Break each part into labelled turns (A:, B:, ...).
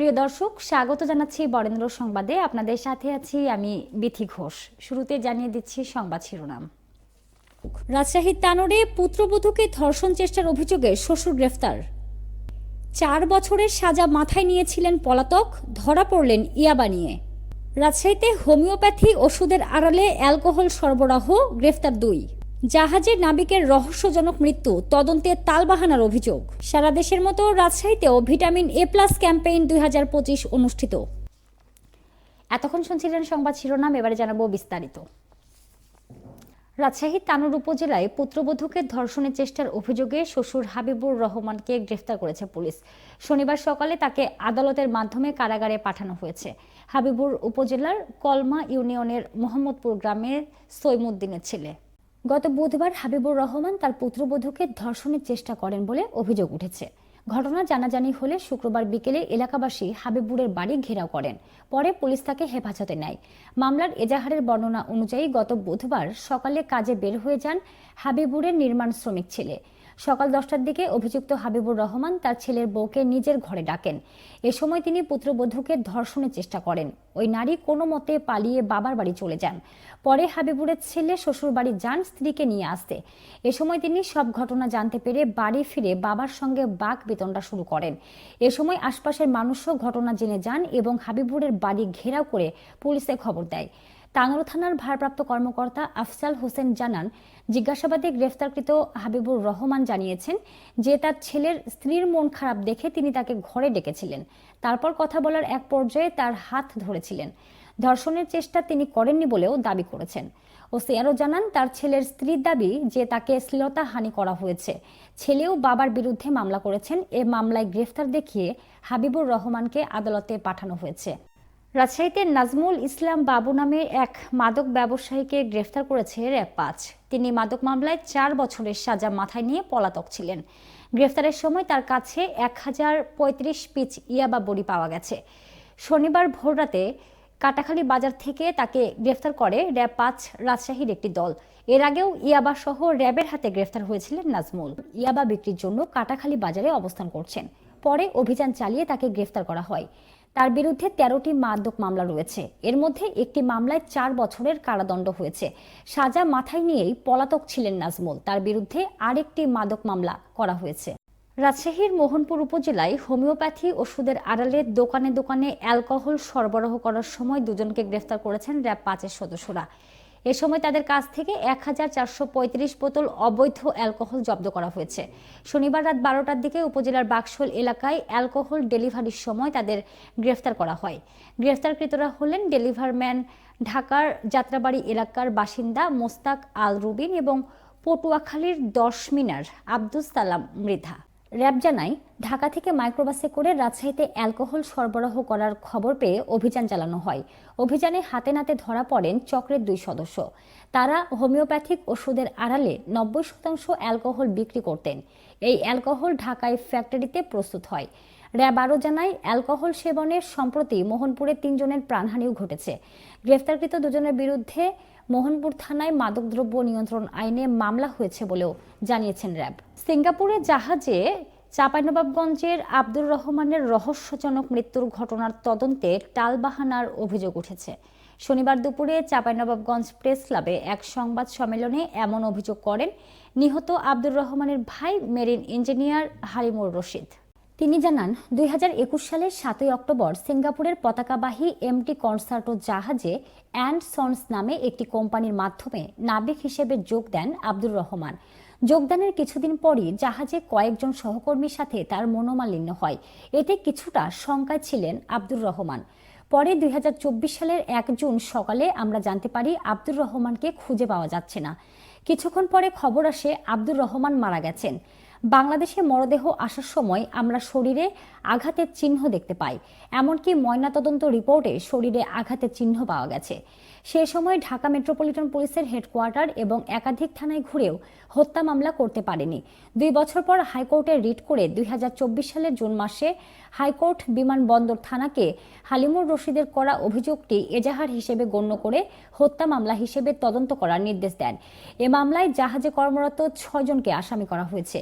A: প্রিয় দর্শক, স্বাগত জানাচ্ছি বরেন্দ্র সংবাদে। আপনাদের সাথে আছি আমি বিথি ঘোষ। শুরুতে জানিয়ে দিচ্ছি সংবাদ শিরোনাম। রাজশাহীর তানোরে পুত্রবধূকে ধর্ষণ চেষ্টার অভিযোগে শ্বশুর গ্রেফতার। চার বছরের সাজা মাথায় নিয়েছিলেন পলাতক, ধরা পড়লেন ইয়াবা নিয়ে। রাজশাহীতে হোমিওপ্যাথি ওষুধের আড়ালে অ্যালকোহল সরবরাহ, গ্রেফতার দুই। জাহাজের নাবিকের রহস্যজনক মৃত্যু, তদন্তে তালবাহানার অভিযোগ। সারা দেশের মতো রাজশাহীতেও ভিটামিন এ প্লাস ক্যাম্পেইন দুই হাজার পঁচিশ অনুষ্ঠিত। এতক্ষণ শুনছিলেন সংবাদ শিরোনাম, এবারে জানাব বিস্তারিত। রাজশাহী তানুর উপজেলায় পুত্রবধূকে ধর্ষণের চেষ্টার অভিযোগে শ্বশুর হাবিবুর রহমানকে গ্রেফতার করেছে পুলিশ। শনিবার সকালে তাকে আদালতের মাধ্যমে কারাগারে পাঠানো হয়েছে। হাবিবুর উপজেলার কলমা ইউনিয়নের মোহাম্মদপুর গ্রামের সৈমুদ্দিনের ছেলে। গত বুধবার হাবিবুর রহমান তার পুত্রবধূকে ধর্ষণের চেষ্টা করেন বলে অভিযোগ উঠেছে। ঘটনা জানাজানি হলে শুক্রবার বিকেলে এলাকাবাসী হাবিবুরের বাড়ি ঘেরাও করেন। পরে পুলিশ তাকে হেফাজতে নেয়। মামলার এজাহারের বর্ণনা অনুযায়ী গত বুধবার সকালে কাজে বের হয়ে যান হাবিবুরের নির্মাণ শ্রমিক ছেলে। সকাল দশটার দিকে অভিযুক্ত হাবিবুর রহমান তার ছেলের বউকে নিজের ঘরে ডাকেন। এ সময় তিনি পুত্রবধূকে ধর্ষণের চেষ্টা করেন। ওই নারী কোনো মতে পালিয়ে বাবার বাড়ি চলে যান। পরে হাবিবুরের ছেলে শ্বশুর বাড়ি যান স্ত্রীকে নিয়ে আসতে। এ সময় তিনি সব ঘটনা জানতে পেরে বাড়ি ফিরে বাবার সঙ্গে বাক বেতনটা শুরু করেন। এ সময় আশপাশের মানুষও ঘটনা জেনে যান এবং হাবিবুরের বাড়ি ঘেরাও করে পুলিশে খবর দেয়। টাঙ্গাইল থানার ভারপ্রাপ্ত কর্মকর্তা আফসাল হোসেন জানান, জিজ্ঞাসাবাদে গ্রেফতারকৃত হাবিবুর রহমান জানিয়েছেন যে তার ছেলের স্ত্রীর মন খারাপ দেখে তিনি তাকে ঘরে ডেকেছিলেন। তারপর কথা বলার এক পর্যায়ে তার হাত ধরেছিলেন। ধর্ষণের চেষ্টা তিনি করেননি বলেও দাবি করেছেন। ওসি আরও জানান, তার ছেলের স্ত্রীর দাবি যে তাকে শ্লীলতা হানি করা হয়েছে। ছেলেও বাবার বিরুদ্ধে মামলা করেছেন। এ মামলায় গ্রেফতার দেখিয়ে হাবিবুর রহমানকে আদালতে পাঠানো হয়েছে। রাজশাহীতে নাজমুল ইসলাম বাবু নামে এক মাদক ব্যবসায়ীকে গ্রেফতার করেছে র্যাব পাঁচ। তিনি মাদক মামলায় চার বছরের সাজা মাথায় নিয়ে পলাতক ছিলেন। গ্রেফতারের সময় তার কাছে এক হাজার পঁয়ত্রিশ পিচ ইয়াবা বড়ি পাওয়া গেছে। শনিবার ভোররাতে কাটাখালী বাজার থেকে তাকে গ্রেফতার করে র্যাব পাঁচ রাজশাহীর একটি দল। এর আগেও ইয়াবা সহ র্যাবের হাতে গ্রেফতার হয়েছিলেন নাজমুল। ইয়াবা বিক্রির জন্য কাটাখালী বাজারে অবস্থান করছেন। পরে অভিযান চালিয়ে তাকে গ্রেফতার করা হয়। তার বিরুদ্ধে তেরোটি মাদক মামলা রয়েছে। এর মধ্যে একটি মামলায় চার বছরের কারাদণ্ড হয়েছে। সাজা মাথায় নিয়েই পলাতক ছিলেন নাজমুল। তার বিরুদ্ধে আরেকটি মাদক মামলা করা হয়েছে। রাজশাহীর মোহনপুর উপজেলায় হোমিওপ্যাথি ওষুধের আড়ালে দোকানে দোকানে অ্যালকোহল সরবরাহ করার সময় দুজনকে গ্রেফতার করেছেন র্যাব পাঁচের সদস্যরা। এ সময় তাদের কাছ থেকে এক হাজার চারশো পঁয়ত্রিশ বোতল অবৈধ অ্যালকোহল জব্দ করা হয়েছে। শনিবার রাত বারোটার দিকে উপজেলার বাক্সল এলাকায় অ্যালকোহল ডেলিভারির সময় তাদের গ্রেফতার করা হয়। গ্রেফতারকৃতরা হলেন ডেলিভারম্যান ঢাকার যাত্রাবাড়ি এলাকার বাসিন্দা মোস্তাক আল রুবিন এবং পটুয়াখালীর দশ মিনার আব্দুস সালাম মৃধা। র্যাব জানায়, ঢাকা থেকে মাইক্রোবাসে করে রাজশাহীতে অ্যালকোহল সরবরাহ করার খবর পেয়ে অভিযান চালানো হয়। অভিযানে হাতে নাতে ধরা পড়েন চক্রের দুই সদস্য। তারা হোমিওপ্যাথিক ওষুধের আড়ালে নব্বই শতাংশ অ্যালকোহল বিক্রি করতেন। এই অ্যালকোহল ঢাকায় ফ্যাক্টরিতে প্রস্তুত হয়। র্যাব আরও জানায়, অ্যালকোহল সেবনের সম্প্রতি মোহনপুরে তিনজনের প্রাণহানিও ঘটেছে। গ্রেফতারকৃত দুজনের বিরুদ্ধে মোহনপুর থানায় মাদকদ্রব্য নিয়ন্ত্রণ আইনে মামলা হয়েছে বলেও জানিয়েছেন র্যাব। সিঙ্গাপুরে জাহাজে চাঁপাইনবাবগঞ্জের আব্দুর রহমানের রহস্যজনক মৃত্যুর ঘটনার তদন্তে টালবাহানার অভিযোগ উঠেছে। শনিবার দুপুরে চাঁপাইনবাবগঞ্জ প্রেস ক্লাবে এক সংবাদ সম্মেলনে এমন অভিযোগ করেন নিহত আব্দুর রহমানের ভাই মেরিন ইঞ্জিনিয়ার হারিমুর রশিদ। তিনি জানান, দুই হাজার একুশ সালের সাতই অক্টোবর সিঙ্গাপুরের পতাকাবাহী এমটি কনসার্টো জাহাজে অ্যান্ড সন্স নামে একটি কোম্পানির মাধ্যমে নাবিক হিসেবে যোগ দেন আব্দুর রহমান। যোগদানের কিছুদিন পরই জাহাজে কয়েকজন সহকর্মীর সাথে তার মনোমালিন্য হয়। এতে কিছুটা শঙ্কায় ছিলেন আব্দুর রহমান। পরে দুই হাজার চব্বিশ সালের এক জুন সকালে আমরা জানতে পারি আব্দুর রহমানকে খুঁজে পাওয়া যাচ্ছে না। কিছুক্ষণ পরে খবর আসে আব্দুর রহমান মারা গেছেন। বাংলাদেশে মরদেহ আসার সময় আমরা শরীরে আঘাতের চিহ্ন দেখতে পাই। এমনকি ময়নাতদন্ত রিপোর্টে শরীরে আঘাতের চিহ্ন পাওয়া গেছে। সে সময় ঢাকা মেট্রোপলিটন পুলিশের হেডকোয়ার্টার এবং একাধিক থানায় ঘুরেও হত্যা মামলা করতে পারেনি। দুই বছর পর হাইকোর্টে রিট করে দুই হাজার চব্বিশ সালের জুন মাসে হাইকোর্ট বিমানবন্দর থানাকে হালিমুর রশিদের করা অভিযোগটি এজাহার হিসেবে গণ্য করে হত্যা মামলা হিসেবে তদন্ত করার নির্দেশ দেন। এ মামলায় জাহাজে কর্মরত ছয়জনকে আসামি করা হয়েছে।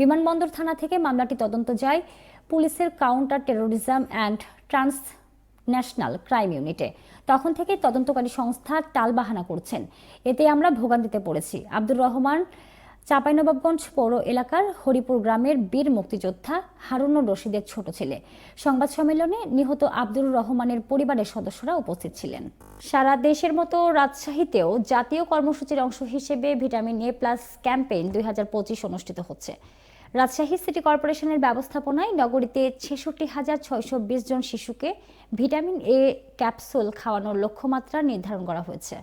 A: বিমানবন্দর থানা থেকে মামলাটি তদন্ত যায় পুলিশের counter terrorism and transnational crime ইউনিটে। তখন থেকে তদন্তকারী সংস্থা টালবাহানা করছেন। এতে আমরা ভোগান্তিতে পড়েছি। আব্দুর রহমান, চাঁপাইনবাবগঞ্জ পৌর এলাকার হরিপুর গ্রামের বীর মুক্তিযোদ্ধা হারুনুর রশিদের ছোট ছেলে। সংবাদ সম্মেলনে নিহত আব্দুর রহমানের পরিবারের সদস্যরা উপস্থিত ছিলেন। সারা দেশের মতো রাজশাহীতেও জাতীয় কর্মসূচির অংশ হিসেবে ভিটামিন এ প্লাস ক্যাম্পেইন দুই হাজার পঁচিশ অনুষ্ঠিত হচ্ছে। রাজশাহী সিটি কর্পোরেশনের ব্যবস্থাপনায় নগরীতে ছেষট্টি হাজার ছয়শো বিশ জন শিশুকে ভিটামিন এ ক্যাপসুল খাওয়ানোর লক্ষ্যমাত্রা নির্ধারণ করা হয়েছে।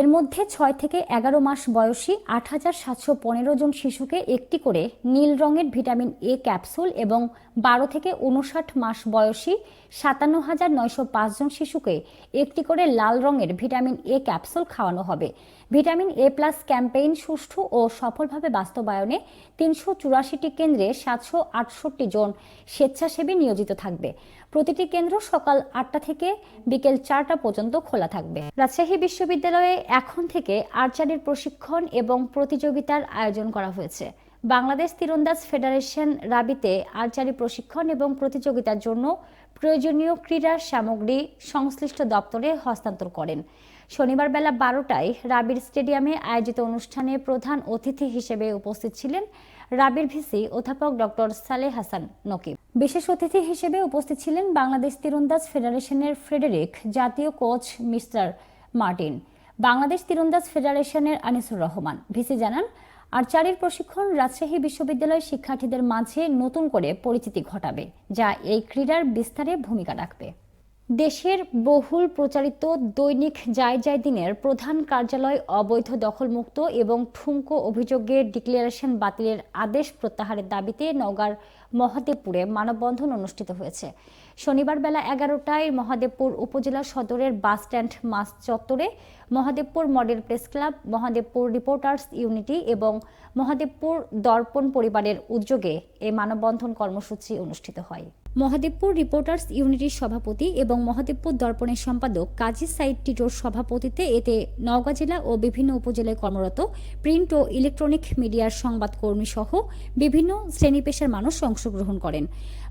A: এর মধ্যে ছয় থেকে এগারো মাস বয়সী আট হাজার সাতশো পনেরো জন শিশুকে একটি করে নীল রঙের ভিটামিন এ ক্যাপসুল এবং বারো থেকে উনষাট মাস বয়সী সাতান্ন হাজার নয়শো জন শিশুকে একটি করে লাল রঙের ভিটামিন এ ক্যাপসুল খাওয়ানো হবে। ভিটামিন এ প্লাস ক্যাম্পেইন সুষ্ঠু ও সফলভাবে বাস্তবায়নে তিনশো চুরাশিটি কেন্দ্রে সাতশো আটষট্টি জন স্বেচ্ছাসেবী নিয়োজিত থাকবে। প্রতিটি কেন্দ্র সকাল আটটা থেকে বিকেল চারটা পর্যন্ত খোলা থাকবে। রাজশাহী বিশ্ববিদ্যালয়ে এখন থেকে আর্চারির প্রশিক্ষণ এবং প্রতিযোগিতার আয়োজন করা হয়েছে। বাংলাদেশ তীরন্দাজ ফেডারেশন রাবিতে আর্চারি প্রশিক্ষণ এবং প্রতিযোগিতার জন্য প্রয়োজনীয় ক্রীড়া সামগ্রী সংশ্লিষ্ট দপ্তরে হস্তান্তর করেন। শনিবার বেলা বারোটায় রাবির স্টেডিয়ামে আয়োজিত অনুষ্ঠানে প্রধান অতিথি হিসেবে উপস্থিত ছিলেন রাবির ভিসি অধ্যাপক ডক্টর সালে হাসান নকিব। বিশেষ অতিথি হিসেবে উপস্থিত ছিলেন বাংলাদেশ তীরন্দাজ ফেডারেশনের ফ্রেডেরিক, জাতীয় কোচ মিস্টার মার্টিন, বাংলাদেশ তীরন্দাজ ফেডারেশনের আনিসুর রহমান। ভিসি জানান, আর্চারির প্রশিক্ষণ রাজশাহী বিশ্ববিদ্যালয়ের শিক্ষার্থীদের মাঝে নতুন করে পরিচিতি ঘটাবে, যা এই ক্রীড়ার বিস্তারে ভূমিকা রাখবে। দেশের বহুল প্রচারিত দৈনিক যায় যায় দিনের প্রধান কার্যালয় অবৈধ দখলমুক্ত এবং ঠুঙ্কো অভিযোগে ডিক্লারেশন বাতিলের আদেশ প্রত্যাহারের দাবিতে নওগাঁর মহাদেবপুরে মানববন্ধন অনুষ্ঠিত হয়েছে। শনিবার বেলা এগারোটায় মহাদেবপুর উপজেলা সদরের বাস স্ট্যান্ড মাস চত্বরে Mahadevpur model press club, Mahadevpur reporters unity এবং মহাদেবপুর দর্পণ পরিবারের উদ্যোগে এই মানববন্ধন কর্মসূচি অনুষ্ঠিত হয়। মহাদেবপুর রিপোর্টার্স ইউনিটির সভাপতি এবং মহাদেবপুর দর্পণের সম্পাদক কাজী সাইদ টিটোর সভাপতিতে এতে নওগাঁ জেলা ও বিভিন্ন উপজেলায় কর্মরত প্রিন্ট ও ইলেকট্রনিক মিডিয়ার সংবাদকর্মী সহ বিভিন্ন শ্রেণি পেশার মানুষ অংশগ্রহণ করেন।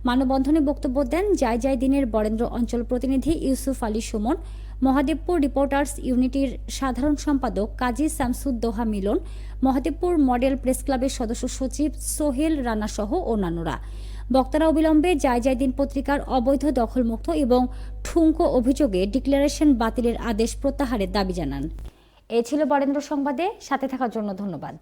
A: মানববন্ধনে বক্তব্য দেন যায় যায় দিনের বরেন্দ্র অঞ্চল প্রতিনিধি ইউসুফ আলী সুমন, মহাদেবপুর রিপোর্টার্স ইউনিটির সাধারণ সম্পাদক কাজী শামসুদ্দোহা মিলন, মহাদেবপুর মডেল প্রেস ক্লাবের সদস্য সচিব সোহেল রানা সহ অন্যান্যরা। বক্তারা অবিলম্বে যায় যায় দিন পত্রিকার অবৈধ দখলমুক্ত এবং ঠুঙ্কো অভিযোগে ডিক্লারেশন বাতিলের আদেশ প্রত্যাহারের দাবি জানান। এ ছিল বরেন্দ্র সংবাদে, সাথে থাকার জন্য ধন্যবাদ।